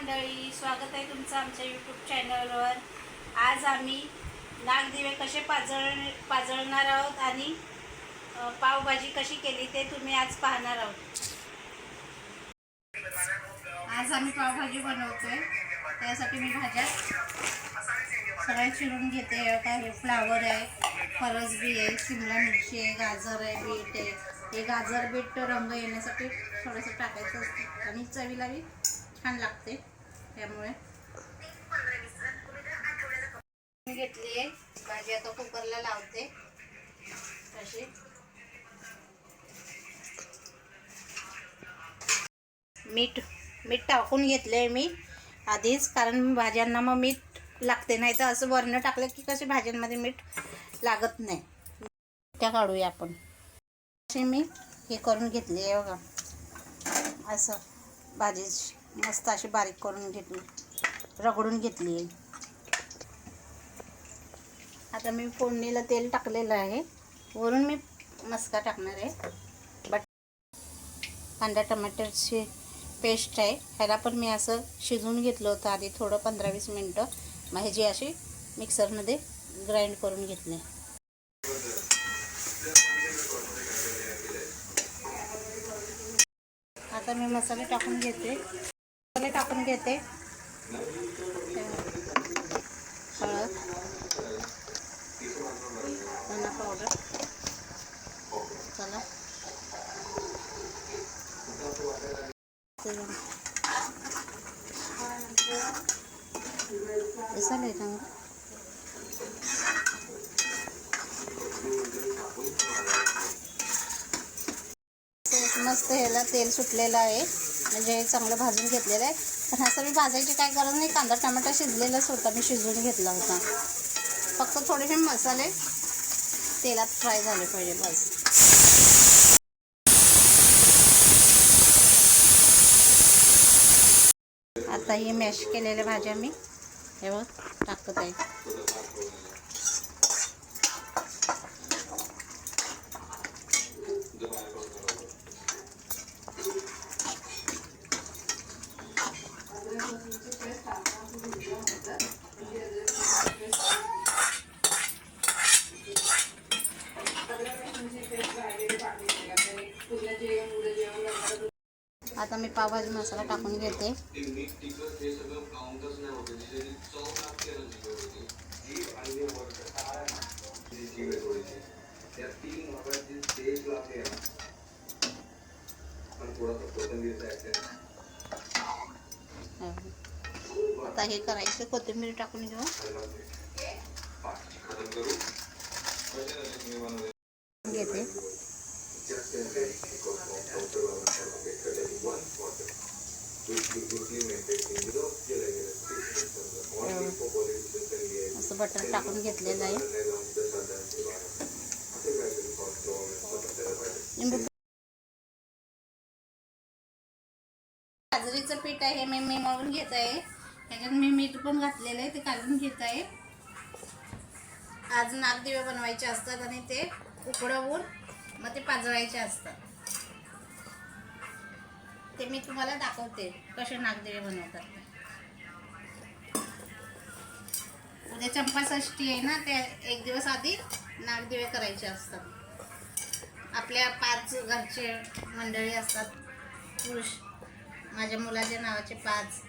मंडळी स्वागत आहे तुमचं आमच्या यूट्यूब चॅनलवर आज आम्ही नागदिवे कसे पाजळ पाजळणार आहोत आणि पावभाजी कशी केली ते तुम्ही आज पाहणार आहोत. आज आम्ही पावभाजी बनवतोय. त्यासाठी मी भाज्या सगळ्या चिरून घेते. काय फ्लावर आहे फरसबी आहे शिमला मिरची आहे गाजर आहे बीट आहे. हे गाजर बीट रंग येण्यासाठी थोडंसं टाकायचं असतं. आणि चवीला बी छान लागते त्यामुळे. मी घेतली आहे. भाजी आता कुकरला लावते. अशी. मीठ मीठ टाकून घेतले आहे मी आधीच कारण भाज्यांना मग मीठ लागते नाही तर असं वरणं टाकलं की कसे भाज्यांमध्ये मीठ लागत नाही. त्या काढूया आपण. अशी मी हे करून घेतली आहे बघा. असं भाजी मस्त अशी बारीक करून घेतली. रगडून घेतली. आहे आता मी फोडणीला तेल टाकलेलं आहे. वरून मी मस्का टाकणार आहे. बट कांदा टमाटरची पेस्ट आहे. ह्याला पण मी असं शिजवून घेतलं होतं आधी थोडं पंधरा वीस मिनटं. मग ह्याची अशी मिक्सरमध्ये ग्राइंड करून घेतले. आता मी मसाले टाकून घेते. मसाले टाकून घेते. हळद. धना पावडर चला. ऐसा ले मस्त ह्याला तेल सुटलेलं आहे. म्हणजे चांगलं भाजून घेतलेलं आहे. पण असं मी भाजायची काय गरज नाही कांदा टमाटा शिजलेलाच होता मी शिजवून घेतला होता. फक्त थोडेसे मसाले तेलात फ्राय झाले पाहिजे बस. आता ही मॅश केलेल्या भाज्या मी हे टाकत आहे आता मी पावभाजी मसाला टाकून घेते. आता हे करायचं कोथिंबीर टाकून घेऊ. घेते. असं बटर टाकून घेतलेलं आहे. बाजरीचं पीठ आहे मी मी मळून घेत आहे. त्याच्यात मी मीठ पण घातलेलं आहे ते काढून घेत आहे. आज नागदिवे बनवायचे असतात आणि ते उकडवून मग ते पाजवायचे असतात. ते मी तुम्हाला दाखवते कसे नागदेवे बनवतात उद्या म्हणजे चंपाषष्ठी आहे ना ते एक दिवस आधी नागदिवे करायचे असतात. आपल्या पाच घरचे मंडळी असतात. पुरुष माझ्या मुलाच्या नावाचे पाच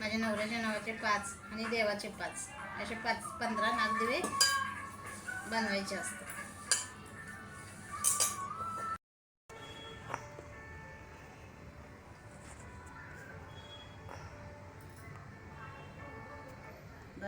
माझ्या नवऱ्याच्या नावाचे पाच आणि देवाचे पाच. असे पाच पंधरा नागदिवे बनवायचे असतात.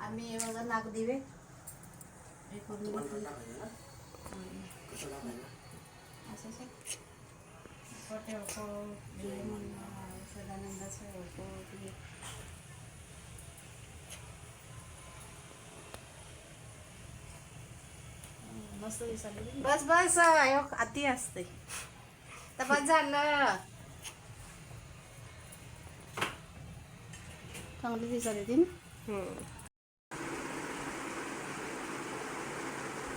आम्ही हे बघा नागदिवे हे करून घेतले. असं सदानंदाचं मस्त दिसायला बस बस अयो अति असते. तर बस झालं. चांगली दिसायला ती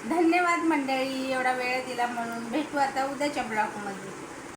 धन्यवाद मंडळी एवढा वेळ दिला म्हणून. भेटू आता उद्याच्या ब्लॉगमध्ये.